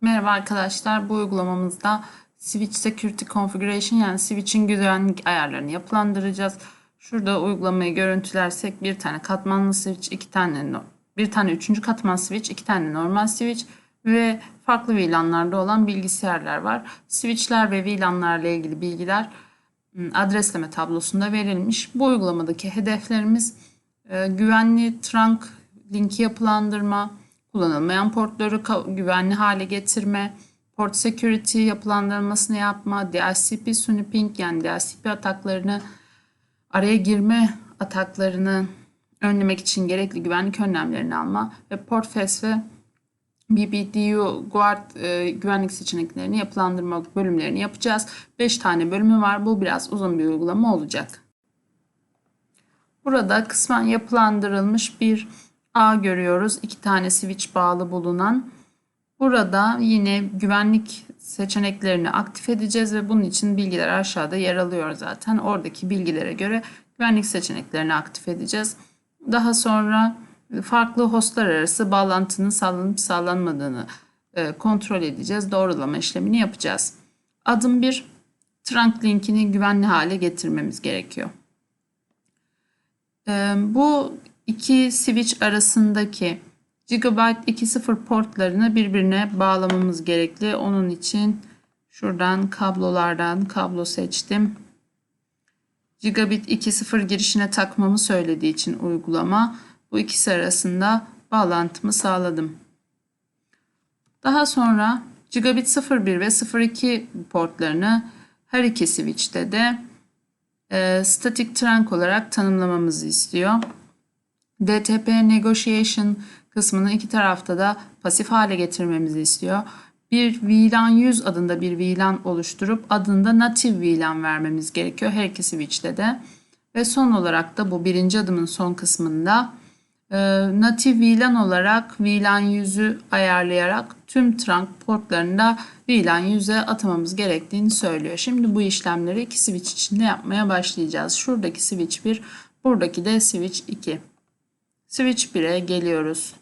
Merhaba arkadaşlar. Bu uygulamamızda Switch Security Configuration yani Switch'in güvenlik ayarlarını yapılandıracağız. Şurada uygulamayı görüntülersek bir tane katmanlı switch, iki tane bir tane üçüncü katman switch, iki tane normal switch ve farklı VLAN'larda olan bilgisayarlar var. Switch'ler ve VLAN'larla ilgili bilgiler ım, adresleme tablosunda verilmiş. Bu uygulamadaki hedeflerimiz e, güvenli trunk linki yapılandırma, kullanılmayan portları güvenli hale getirme, port security yapılandırmasını yapma, DHCP snooping yani DHCP ataklarını araya girme ataklarını önlemek için gerekli güvenlik önlemlerini alma ve Portfes ve BBDU Guard e, güvenlik seçeneklerini yapılandırma bölümlerini yapacağız. 5 tane bölümü var. Bu biraz uzun bir uygulama olacak. Burada kısmen yapılandırılmış bir ağ görüyoruz. İki tane switch bağlı bulunan. Burada yine güvenlik seçeneklerini aktif edeceğiz ve bunun için bilgiler aşağıda yer alıyor zaten. Oradaki bilgilere göre güvenlik seçeneklerini aktif edeceğiz. Daha sonra farklı hostlar arası bağlantının sağlanıp sağlanmadığını e, kontrol edeceğiz. Doğrulama işlemini yapacağız. Adım 1 trunk linkini güvenli hale getirmemiz gerekiyor. Ee, Bu iki switch arasındaki Gigabyte 2.0 portlarını birbirine bağlamamız gerekli. Onun için şuradan kablolardan kablo seçtim. Gigabit 2.0 girişine takmamı söylediği için uygulama bu ikisi arasında bağlantımı sağladım. Daha sonra Gigabit 01 ve 02 portlarını her iki switch'te de e, static trunk olarak tanımlamamızı istiyor. DTP negotiation kısmını iki tarafta da pasif hale getirmemizi istiyor. Bir VLAN 100 adında bir VLAN oluşturup adında native VLAN vermemiz gerekiyor her iki switch'te de. Ve son olarak da bu birinci adımın son kısmında e, native VLAN olarak VLAN 100'ü ayarlayarak tüm trunk portlarında VLAN 100'e atamamız gerektiğini söylüyor. Şimdi bu işlemleri iki switch içinde yapmaya başlayacağız. Şuradaki switch 1, buradaki de switch 2. Switch 1'e geliyoruz.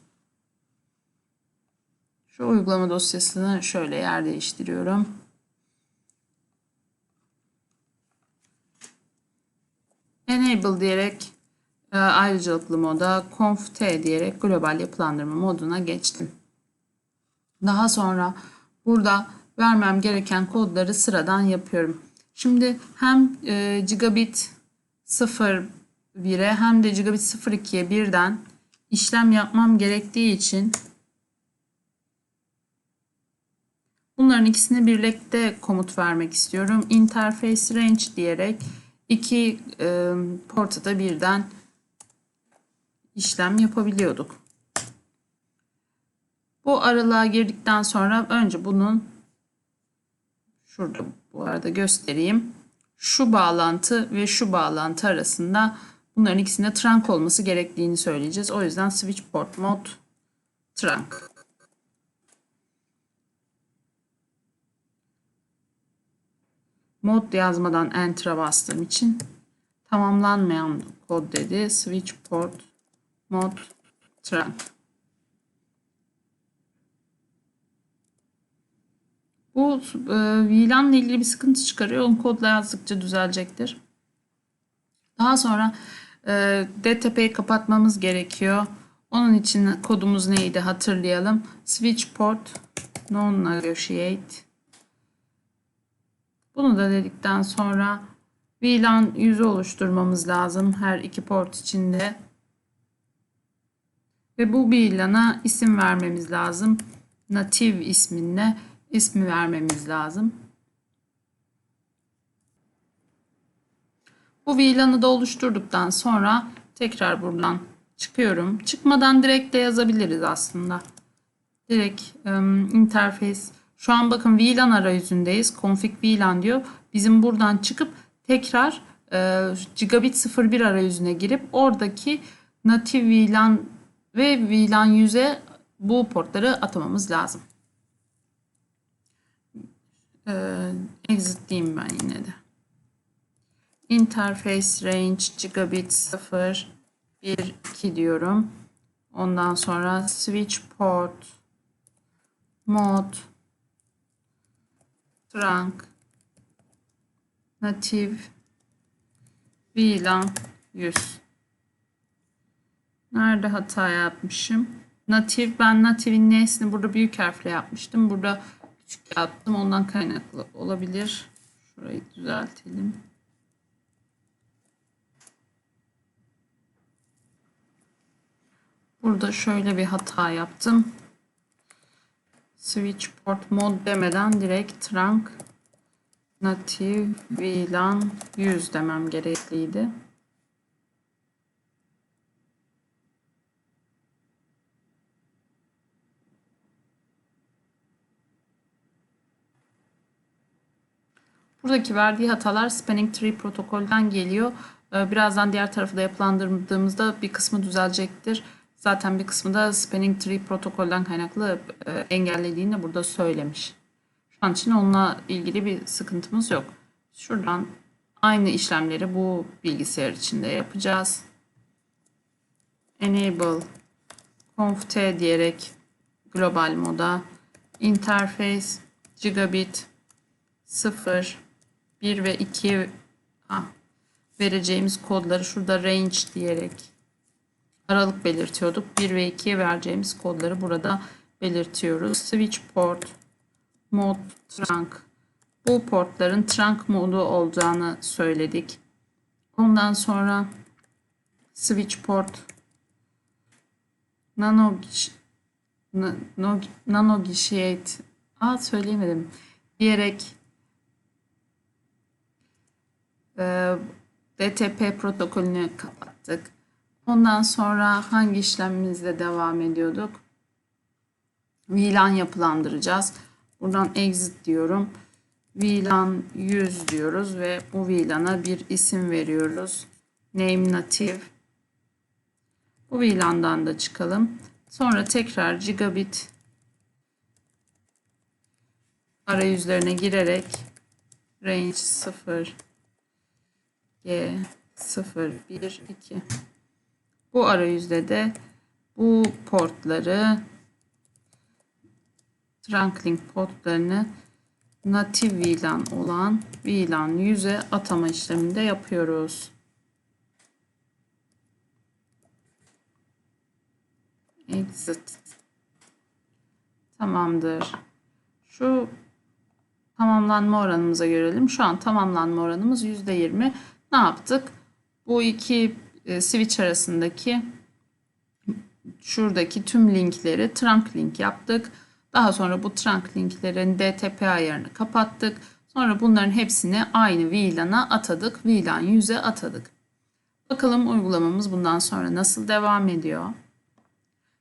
Şu uygulama dosyasını şöyle yer değiştiriyorum. Enable diyerek e, ayrıcalıklı moda conf t diyerek global yapılandırma moduna geçtim. Daha sonra burada vermem gereken kodları sıradan yapıyorum. Şimdi hem e, gigabit 0 1'e hem de gigabit 02'ye birden işlem yapmam gerektiği için bunların ikisini birlikte komut vermek istiyorum. Interface range diyerek iki e, porta da birden işlem yapabiliyorduk. Bu aralığa girdikten sonra önce bunun şurada bu arada göstereyim. Şu bağlantı ve şu bağlantı arasında bunların ikisinde trunk olması gerektiğini söyleyeceğiz. O yüzden switch port mode trunk. Mod yazmadan enter'a bastığım için tamamlanmayan kod dedi. Switch port mod trunk. Bu e, VLAN ile ilgili bir sıkıntı çıkarıyor. Onu kodla yazdıkça düzelecektir. Daha sonra DTP'yi kapatmamız gerekiyor. Onun için kodumuz neydi hatırlayalım. Switch port non negotiate. Bunu da dedikten sonra VLAN yüzü oluşturmamız lazım her iki port içinde. Ve bu VLAN'a isim vermemiz lazım. Native isminle ismi vermemiz lazım. Bu VLAN'ı da oluşturduktan sonra tekrar buradan çıkıyorum. Çıkmadan direkt de yazabiliriz aslında. Direkt um, interface. Şu an bakın VLAN arayüzündeyiz. Config VLAN diyor. Bizim buradan çıkıp tekrar e, Gigabit 01 arayüzüne girip oradaki native VLAN ve VLAN 100'e bu portları atamamız lazım. Ee, exit diyeyim ben yine de. Interface range gigabit 0 1 2 diyorum. Ondan sonra switch port mod trunk native VLAN 100 Nerede hata yapmışım? Native ben native'in n'sini burada büyük harfle yapmıştım. Burada küçük yaptım. Ondan kaynaklı olabilir. Şurayı düzeltelim. Burada şöyle bir hata yaptım. Switch port mod demeden direkt trunk native VLAN 100 demem gerekliydi. Buradaki verdiği hatalar Spanning Tree protokolden geliyor. Ee, Birazdan diğer tarafı da yapılandırdığımızda bir kısmı düzelecektir. Zaten bir kısmı da Spanning Tree protokolden kaynaklı e, engellediğini de burada söylemiş. Şu an için onunla ilgili bir sıkıntımız yok. Şuradan aynı işlemleri bu bilgisayar içinde yapacağız. Enable conft diyerek global moda interface gigabit 0 1 ve 2 ah, vereceğimiz kodları şurada range diyerek aralık belirtiyorduk. 1 ve 2'ye vereceğimiz kodları burada belirtiyoruz. Switch port mod trunk bu portların trunk modu olacağını söyledik. Ondan sonra switch port nano nano, nano gişiyet Aa söyleyemedim diyerek e, DTP protokolünü kapattık. Ondan sonra hangi işlemimizle devam ediyorduk? VLAN yapılandıracağız. Buradan exit diyorum. VLAN 100 diyoruz ve bu VLAN'a bir isim veriyoruz. Name native. Bu VLAN'dan da çıkalım. Sonra tekrar gigabit arayüzlerine girerek range 0 G 0 1 2 bu arayüzde de bu portları trunklink portlarını native VLAN olan VLAN 100'e atama işleminde yapıyoruz. Exit. Tamamdır. Şu tamamlanma oranımıza görelim. Şu an tamamlanma oranımız %20. Ne yaptık? Bu iki e, switch arasındaki şuradaki tüm linkleri trunk link yaptık. Daha sonra bu trunk linklerin DTP ayarını kapattık. Sonra bunların hepsini aynı VLAN'a atadık. VLAN 100'e atadık. Bakalım uygulamamız bundan sonra nasıl devam ediyor.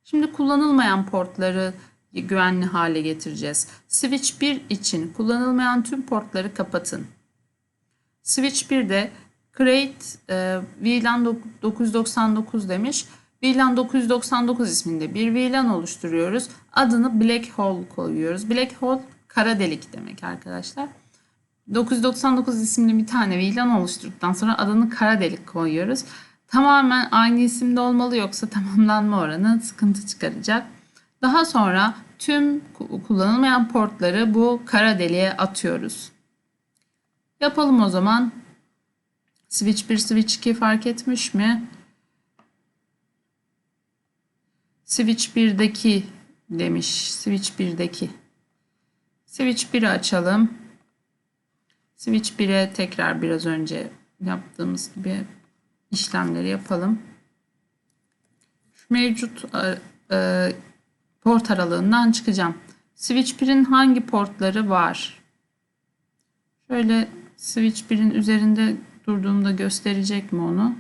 Şimdi kullanılmayan portları güvenli hale getireceğiz. Switch 1 için kullanılmayan tüm portları kapatın. Switch 1'de create e, VLAN 999 demiş. VLAN 999 isminde bir VLAN oluşturuyoruz. Adını black hole koyuyoruz. Black hole kara delik demek arkadaşlar. 999 isimli bir tane VLAN oluşturduktan sonra adını kara delik koyuyoruz. Tamamen aynı isimde olmalı yoksa tamamlanma oranı sıkıntı çıkaracak. Daha sonra tüm kullanılmayan portları bu kara deliğe atıyoruz. Yapalım o zaman. Switch 1, Switch 2 fark etmiş mi? Switch 1'deki demiş. Switch 1'deki. Switch 1'i açalım. Switch 1'e tekrar biraz önce yaptığımız gibi işlemleri yapalım. Şu mevcut e, e, port aralığından çıkacağım. Switch 1'in hangi portları var? Şöyle Switch 1'in üzerinde durduğumda gösterecek mi onu?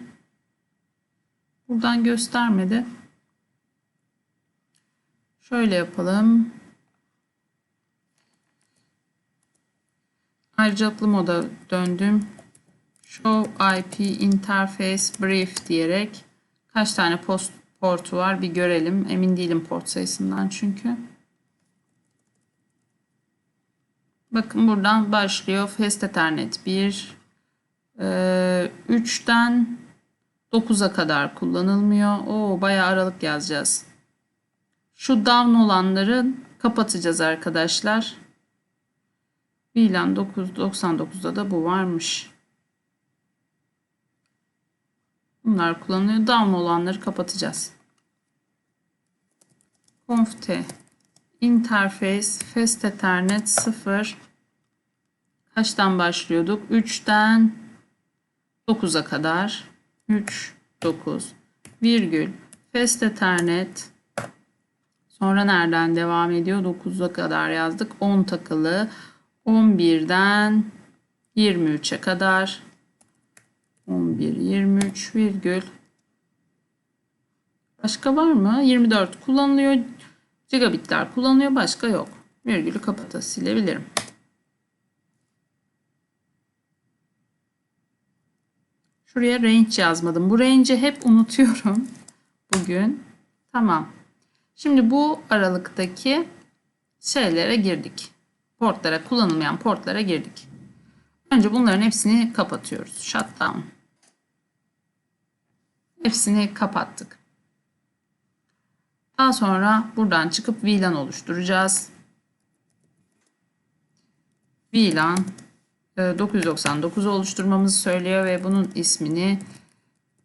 Buradan göstermedi. Şöyle yapalım. Ayrıcalıklı moda döndüm. Show IP Interface Brief diyerek kaç tane post portu var bir görelim. Emin değilim port sayısından çünkü. Bakın buradan başlıyor. Fast Ethernet 1, 3'ten 9'a kadar kullanılmıyor. Oo bayağı aralık yazacağız. Şu down olanları kapatacağız arkadaşlar. VLAN 999'da da bu varmış. Bunlar kullanılıyor. Down olanları kapatacağız. Conft interface fast ethernet 0 kaçtan başlıyorduk? 3'ten 9'a kadar 3 9 virgül fast ethernet sonra nereden devam ediyor? 9'a kadar yazdık. 10 takılı 11'den 23'e kadar 11 23 virgül Başka var mı? 24 kullanılıyor. Gigabitler kullanılıyor. Başka yok. Virgülü kapata silebilirim. Şuraya range yazmadım. Bu range'i hep unutuyorum bugün. Tamam. Şimdi bu aralıktaki şeylere girdik. Portlara, kullanılmayan portlara girdik. Önce bunların hepsini kapatıyoruz. Shutdown. Hepsini kapattık. Daha sonra buradan çıkıp VLAN oluşturacağız. VLAN 999 oluşturmamızı söylüyor ve bunun ismini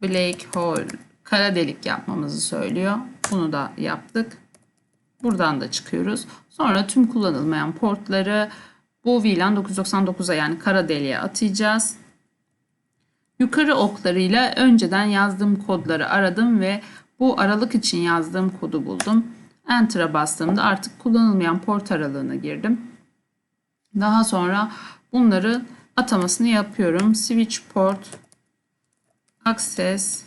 Black Hole kara delik yapmamızı söylüyor. Bunu da yaptık. Buradan da çıkıyoruz. Sonra tüm kullanılmayan portları bu VLAN 999'a yani kara deliğe atayacağız. Yukarı oklarıyla önceden yazdığım kodları aradım ve bu aralık için yazdığım kodu buldum. Enter'a bastığımda artık kullanılmayan port aralığına girdim. Daha sonra bunları atamasını yapıyorum. Switch port access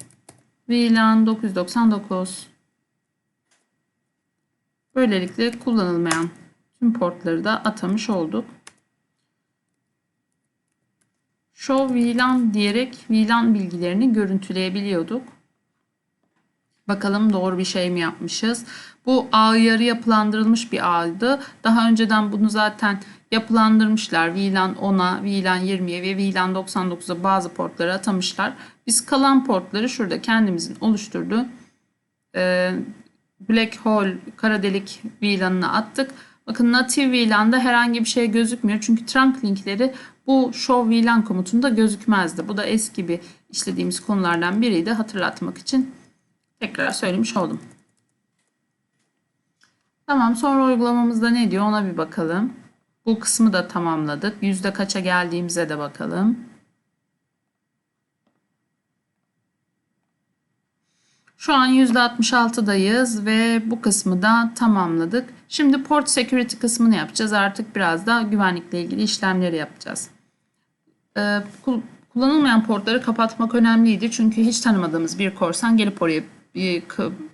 VLAN 999 Böylelikle kullanılmayan tüm portları da atamış olduk. Show VLAN diyerek VLAN bilgilerini görüntüleyebiliyorduk. Bakalım doğru bir şey mi yapmışız? Bu ağ yarı yapılandırılmış bir ağdı. Daha önceden bunu zaten yapılandırmışlar. VLAN 10'a, VLAN 20'ye ve VLAN 99'a bazı portları atamışlar. Biz kalan portları şurada kendimizin oluşturduğu e, Black Hole kara delik VLAN'ına attık. Bakın native VLAN'da herhangi bir şey gözükmüyor. Çünkü trunk linkleri bu show VLAN komutunda gözükmezdi. Bu da eski bir işlediğimiz konulardan biriydi. Hatırlatmak için tekrar söylemiş oldum. Tamam sonra uygulamamızda ne diyor ona bir bakalım. Bu kısmı da tamamladık. Yüzde kaça geldiğimize de bakalım. Şu an %66'dayız ve bu kısmı da tamamladık. Şimdi port security kısmını yapacağız. Artık biraz da güvenlikle ilgili işlemleri yapacağız. Ee, kullanılmayan portları kapatmak önemliydi. Çünkü hiç tanımadığımız bir korsan gelip oraya bir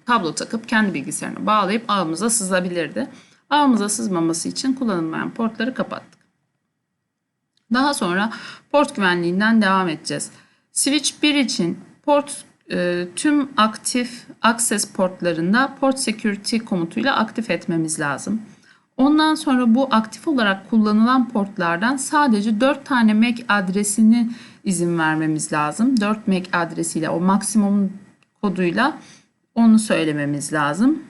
kablo takıp kendi bilgisayarına bağlayıp ağımıza sızabilirdi. Ağımıza sızmaması için kullanılmayan portları kapattık. Daha sonra port güvenliğinden devam edeceğiz. Switch 1 için port e, tüm aktif access portlarında port security komutuyla aktif etmemiz lazım. Ondan sonra bu aktif olarak kullanılan portlardan sadece 4 tane MAC adresini izin vermemiz lazım. 4 MAC adresiyle o maksimum koduyla onu söylememiz lazım.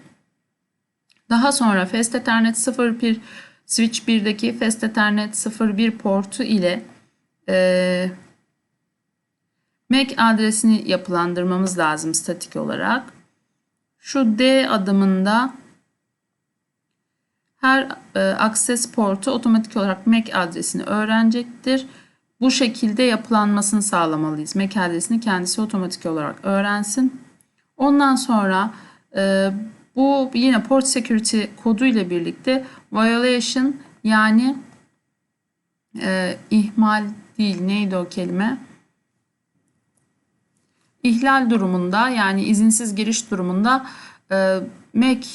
Daha sonra Fast Ethernet 01 Switch 1'deki Fast Ethernet 01 portu ile e, MAC adresini yapılandırmamız lazım statik olarak. Şu D adımında her e, access portu otomatik olarak MAC adresini öğrenecektir. Bu şekilde yapılanmasını sağlamalıyız. MAC adresini kendisi otomatik olarak öğrensin. Ondan sonra e, bu yine port security kodu ile birlikte violation yani e, ihmal değil neydi o kelime? İhlal durumunda yani izinsiz giriş durumunda e, MAC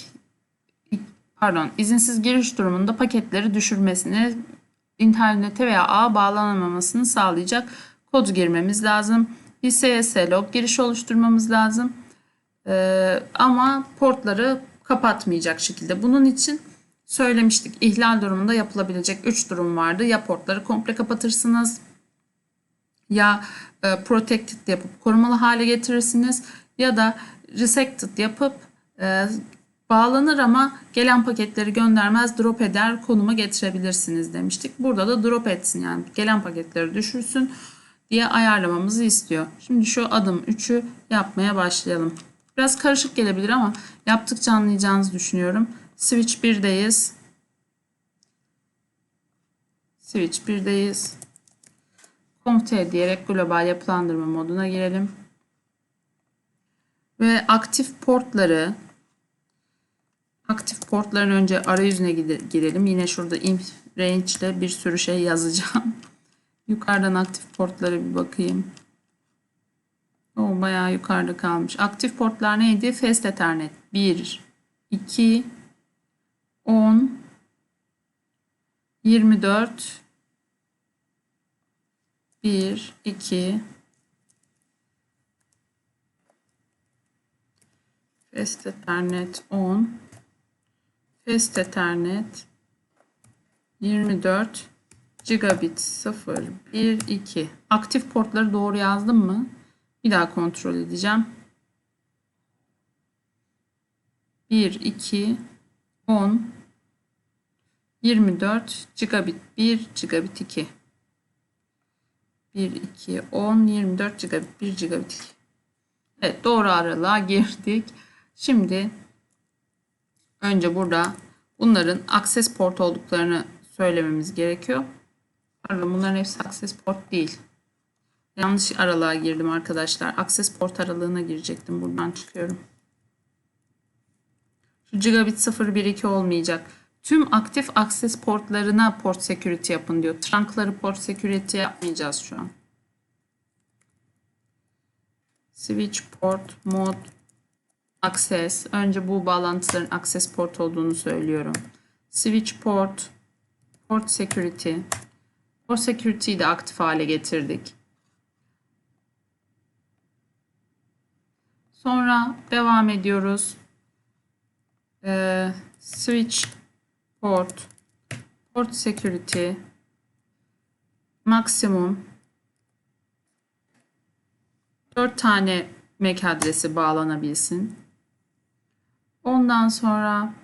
pardon izinsiz giriş durumunda paketleri düşürmesini internete veya ağ bağlanamamasını sağlayacak kod girmemiz lazım. Bir CS log giriş oluşturmamız lazım. Ee, ama portları kapatmayacak şekilde. Bunun için söylemiştik. İhlal durumunda yapılabilecek 3 durum vardı. Ya portları komple kapatırsınız ya e, protected yapıp korumalı hale getirirsiniz ya da resected yapıp e, bağlanır ama gelen paketleri göndermez drop eder konuma getirebilirsiniz demiştik. Burada da drop etsin yani gelen paketleri düşürsün diye ayarlamamızı istiyor. Şimdi şu adım 3'ü yapmaya başlayalım. Biraz karışık gelebilir ama yaptıkça anlayacağınızı düşünüyorum. Switch 1'deyiz. Switch 1'deyiz. Comute diyerek global yapılandırma moduna girelim. Ve aktif portları aktif portların önce arayüzüne girelim. Yine şurada inf range ile bir sürü şey yazacağım. Yukarıdan aktif portlara bir bakayım. O bayağı yukarıda kalmış. Aktif portlar neydi? Fast Ethernet 1, 2, 10, 24, 1, 2, Fast Ethernet 10, Fast Ethernet 24, Gigabit 0, 1, 2. Aktif portları doğru yazdım mı? Bir daha kontrol edeceğim. 1, 2, 10, 24, gigabit 1, gigabit 2. 1, 2, 10, 24 gigabit 1, gigabit 2. Evet doğru aralığa girdik. Şimdi önce burada bunların access port olduklarını söylememiz gerekiyor. Pardon bunların hepsi access port değil. Yanlış aralığa girdim arkadaşlar. Access port aralığına girecektim. Buradan çıkıyorum. Şu gigabit 012 olmayacak. Tüm aktif access portlarına port security yapın diyor. Trunkları port security yapmayacağız şu an. Switch port mod access. Önce bu bağlantıların access port olduğunu söylüyorum. Switch port port security. Port security'yi de aktif hale getirdik. Sonra devam ediyoruz. Ee, switch port. Port security. Maksimum. 4 tane MAC adresi bağlanabilsin. Ondan sonra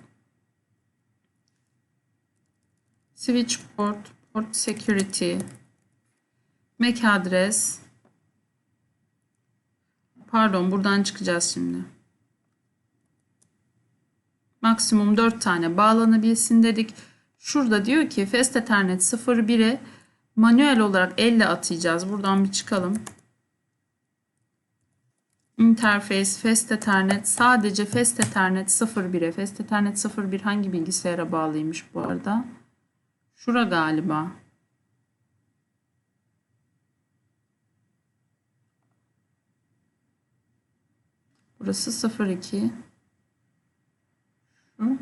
switch port port security. MAC adres Pardon buradan çıkacağız şimdi. Maksimum 4 tane bağlanabilsin dedik. Şurada diyor ki Fast Ethernet 01'e manuel olarak elle atayacağız. Buradan bir çıkalım. Interface Fast Ethernet sadece Fast Ethernet 01'e. Fast Ethernet 01 hangi bilgisayara bağlıymış bu arada? Şura galiba. Burası 02. Şu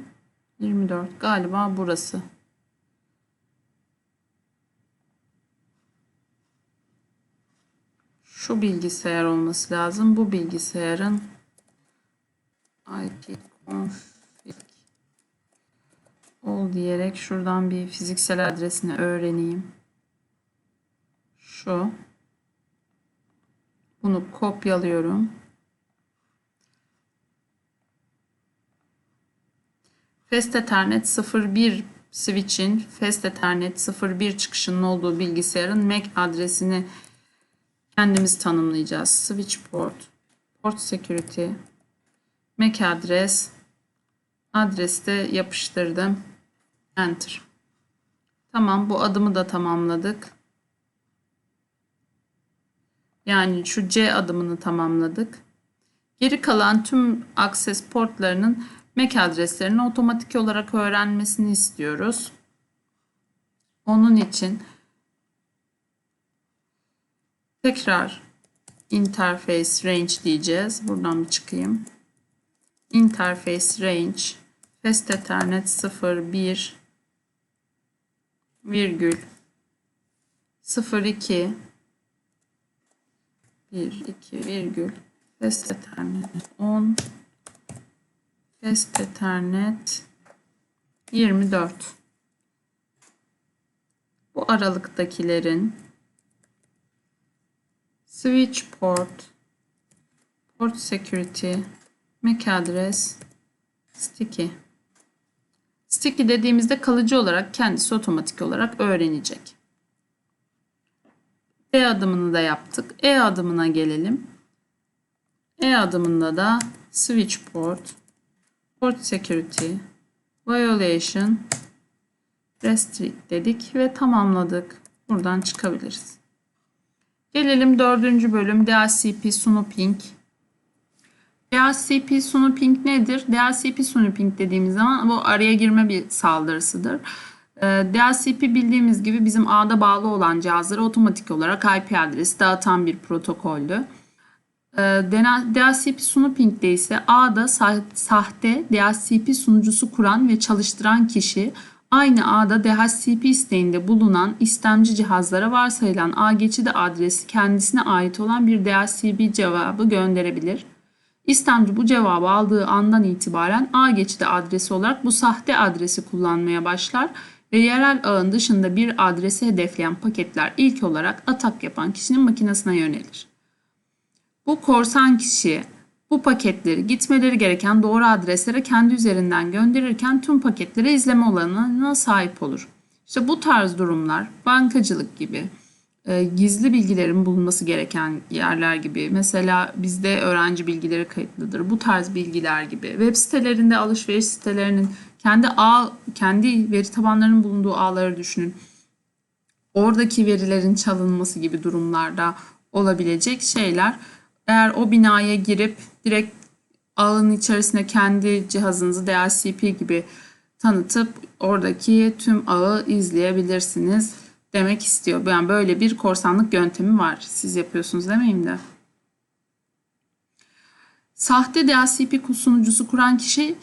24. Galiba burası. Şu bilgisayar olması lazım. Bu bilgisayarın IP config ol diyerek şuradan bir fiziksel adresini öğreneyim. Şu. Bunu kopyalıyorum. Fast Ethernet 01 switch'in Fast Ethernet 01 çıkışının olduğu bilgisayarın MAC adresini kendimiz tanımlayacağız. Switch port, port security, MAC adres, adresi de yapıştırdım. Enter. Tamam bu adımı da tamamladık. Yani şu C adımını tamamladık. Geri kalan tüm access portlarının MAC adreslerini otomatik olarak öğrenmesini istiyoruz. Onun için tekrar interface range diyeceğiz. Buradan bir çıkayım. Interface range fast ethernet 01 virgül 02 1 2 virgül fast ethernet 10 Fast Ethernet 24. Bu aralıktakilerin switch port, port security, MAC adres Sticky. Sticky dediğimizde kalıcı olarak kendisi otomatik olarak öğrenecek. E adımını da yaptık. E adımına gelelim. E adımında da switch port, port security, violation, restrict dedik ve tamamladık. Buradan çıkabiliriz. Gelelim dördüncü bölüm DHCP snooping. DHCP snooping nedir? DHCP snooping dediğimiz zaman bu araya girme bir saldırısıdır. Ee, DHCP bildiğimiz gibi bizim ağda bağlı olan cihazlara otomatik olarak IP adresi dağıtan bir protokoldü. Ee, DHCP snooping'de ise ağda sahte DHCP sunucusu kuran ve çalıştıran kişi aynı ağda DHCP isteğinde bulunan istemci cihazlara varsayılan ağ geçidi adresi kendisine ait olan bir DHCP cevabı gönderebilir. İstemci bu cevabı aldığı andan itibaren ağ geçidi adresi olarak bu sahte adresi kullanmaya başlar ve yerel ağın dışında bir adresi hedefleyen paketler ilk olarak atak yapan kişinin makinesine yönelir. Bu korsan kişi bu paketleri gitmeleri gereken doğru adreslere kendi üzerinden gönderirken tüm paketlere izleme olanına sahip olur. İşte bu tarz durumlar bankacılık gibi, e, gizli bilgilerin bulunması gereken yerler gibi mesela bizde öğrenci bilgileri kayıtlıdır. Bu tarz bilgiler gibi web sitelerinde alışveriş sitelerinin kendi ağ kendi veri tabanlarının bulunduğu ağları düşünün. Oradaki verilerin çalınması gibi durumlarda olabilecek şeyler. Eğer o binaya girip direkt ağın içerisine kendi cihazınızı DHCP gibi tanıtıp oradaki tüm ağı izleyebilirsiniz demek istiyor. Yani böyle bir korsanlık yöntemi var. Siz yapıyorsunuz demeyeyim de. Sahte DHCP sunucusu kuran kişi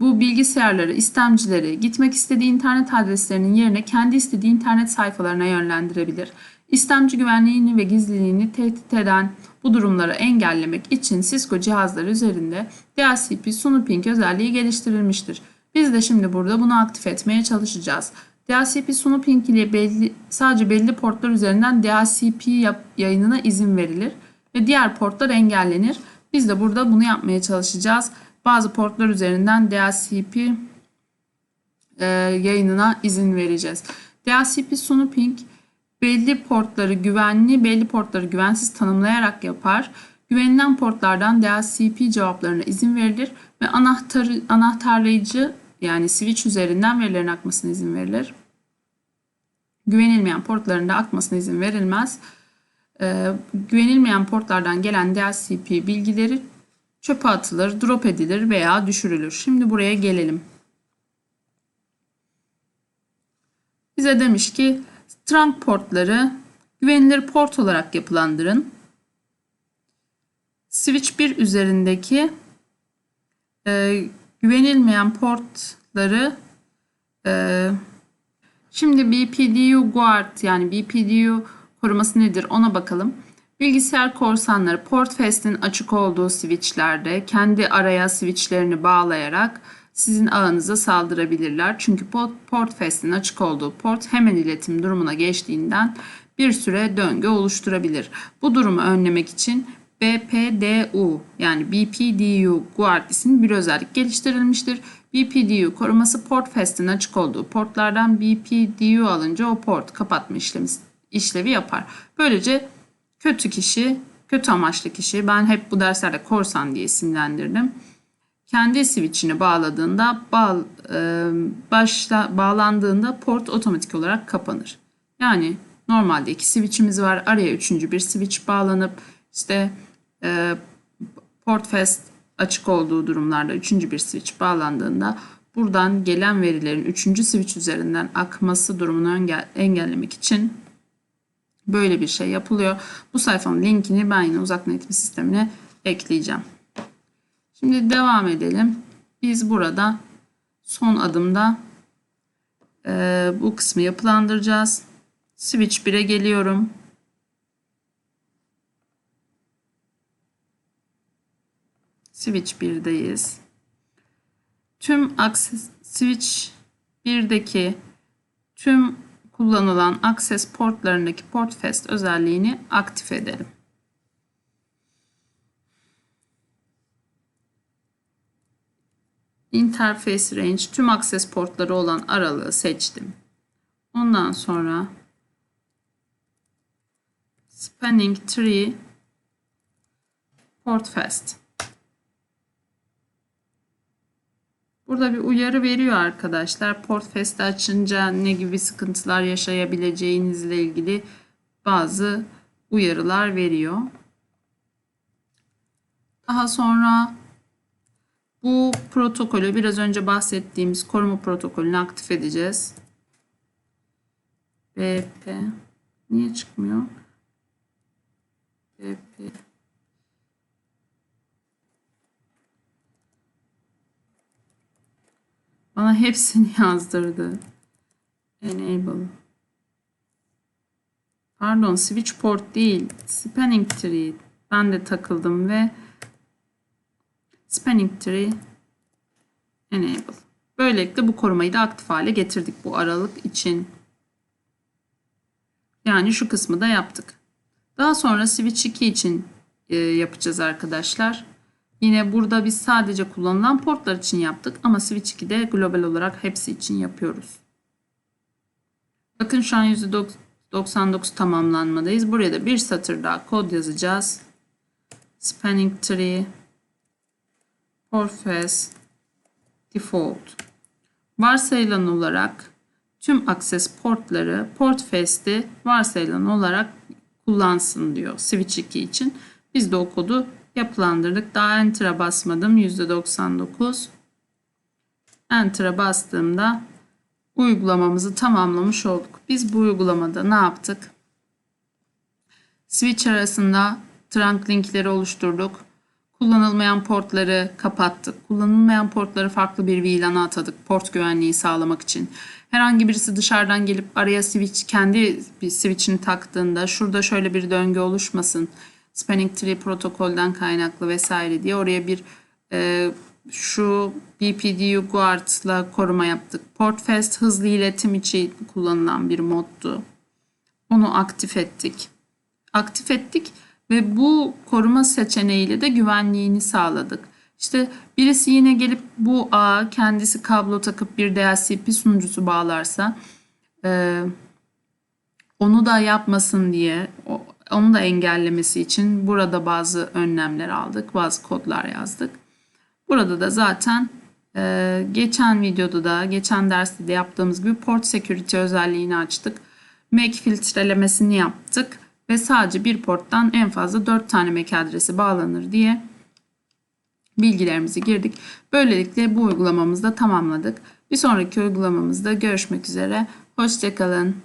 bu bilgisayarları, istemcileri gitmek istediği internet adreslerinin yerine kendi istediği internet sayfalarına yönlendirebilir. İstemci güvenliğini ve gizliliğini tehdit eden bu durumları engellemek için Cisco cihazları üzerinde DHCP snooping özelliği geliştirilmiştir. Biz de şimdi burada bunu aktif etmeye çalışacağız. DHCP snooping ile belli, sadece belli portlar üzerinden DHCP yayınına izin verilir ve diğer portlar engellenir. Biz de burada bunu yapmaya çalışacağız. Bazı portlar üzerinden DHCP e, yayınına izin vereceğiz. DHCP snooping belli portları güvenli, belli portları güvensiz tanımlayarak yapar. Güvenilen portlardan DHCP cevaplarına izin verilir ve anahtarı, anahtarlayıcı yani switch üzerinden verilerin akmasına izin verilir. Güvenilmeyen portların da akmasına izin verilmez. Ee, güvenilmeyen portlardan gelen DHCP bilgileri çöpe atılır, drop edilir veya düşürülür. Şimdi buraya gelelim. Bize demiş ki trunk portları güvenilir port olarak yapılandırın. Switch 1 üzerindeki e, güvenilmeyen portları e, şimdi BPDU guard yani BPDU koruması nedir ona bakalım. Bilgisayar korsanları Portfest'in açık olduğu switchlerde kendi araya switchlerini bağlayarak sizin ağınıza saldırabilirler. Çünkü Portfest'in açık olduğu port hemen iletim durumuna geçtiğinden bir süre döngü oluşturabilir. Bu durumu önlemek için BPDU yani BPDU Guard isimli bir özellik geliştirilmiştir. BPDU koruması Portfest'in açık olduğu portlardan BPDU alınca o port kapatma işlemi, işlevi yapar. Böylece kötü kişi, kötü amaçlı kişi ben hep bu derslerde korsan diye isimlendirdim. Kendi switch'ini bağladığında bağ, e, başla, bağlandığında port otomatik olarak kapanır. Yani normalde iki switch'imiz var. Araya üçüncü bir switch bağlanıp işte e, Portfest açık olduğu durumlarda üçüncü bir switch bağlandığında buradan gelen verilerin üçüncü switch üzerinden akması durumunu engellemek için böyle bir şey yapılıyor. Bu sayfanın linkini ben yine uzak denetim sistemine ekleyeceğim. Şimdi devam edelim. Biz burada son adımda e, bu kısmı yapılandıracağız. Switch 1'e geliyorum. Switch 1'deyiz. Tüm access switch 1'deki tüm kullanılan access portlarındaki portfest özelliğini aktif edelim. İnterface range tüm access portları olan aralığı seçtim. Ondan sonra spanning tree port fast. Burada bir uyarı veriyor arkadaşlar. Portfest'i açınca ne gibi sıkıntılar yaşayabileceğinizle ilgili bazı uyarılar veriyor. Daha sonra bu protokolü biraz önce bahsettiğimiz koruma protokolünü aktif edeceğiz. BP niye çıkmıyor? BP Bana hepsini yazdırdı. Enable. Pardon, switch port değil. Spanning tree. Ben de takıldım ve spanning tree enable. Böylelikle bu korumayı da aktif hale getirdik bu aralık için. Yani şu kısmı da yaptık. Daha sonra switch 2 için e, yapacağız arkadaşlar. Yine burada biz sadece kullanılan portlar için yaptık ama switch 2'de global olarak hepsi için yapıyoruz. Bakın şu an %99 tamamlanmadayız. Buraya da bir satır daha kod yazacağız. Spanning tree portfast default varsayılan olarak tüm access portları portfast'i varsayılan olarak kullansın diyor switch 2 için. Biz de o kodu yapılandırdık. Daha enter'a basmadım. %99. Enter'a bastığımda uygulamamızı tamamlamış olduk. Biz bu uygulamada ne yaptık? Switch arasında trunk linkleri oluşturduk. Kullanılmayan portları kapattık. Kullanılmayan portları farklı bir VLAN'a atadık port güvenliği sağlamak için. Herhangi birisi dışarıdan gelip araya switch kendi bir switch'ini taktığında şurada şöyle bir döngü oluşmasın. Spanning Tree protokolden kaynaklı vesaire diye oraya bir e, şu BPDU Guard'la koruma yaptık. Portfast hızlı iletim için kullanılan bir moddu. Onu aktif ettik. Aktif ettik ve bu koruma seçeneğiyle de güvenliğini sağladık. İşte birisi yine gelip bu ağa kendisi kablo takıp bir DHCP sunucusu bağlarsa e, onu da yapmasın diye onu da engellemesi için burada bazı önlemler aldık. Bazı kodlar yazdık. Burada da zaten e, geçen videoda da geçen derste de yaptığımız gibi port security özelliğini açtık. MAC filtrelemesini yaptık ve sadece bir porttan en fazla 4 tane MAC adresi bağlanır diye bilgilerimizi girdik. Böylelikle bu uygulamamızı da tamamladık. Bir sonraki uygulamamızda görüşmek üzere. Hoşçakalın.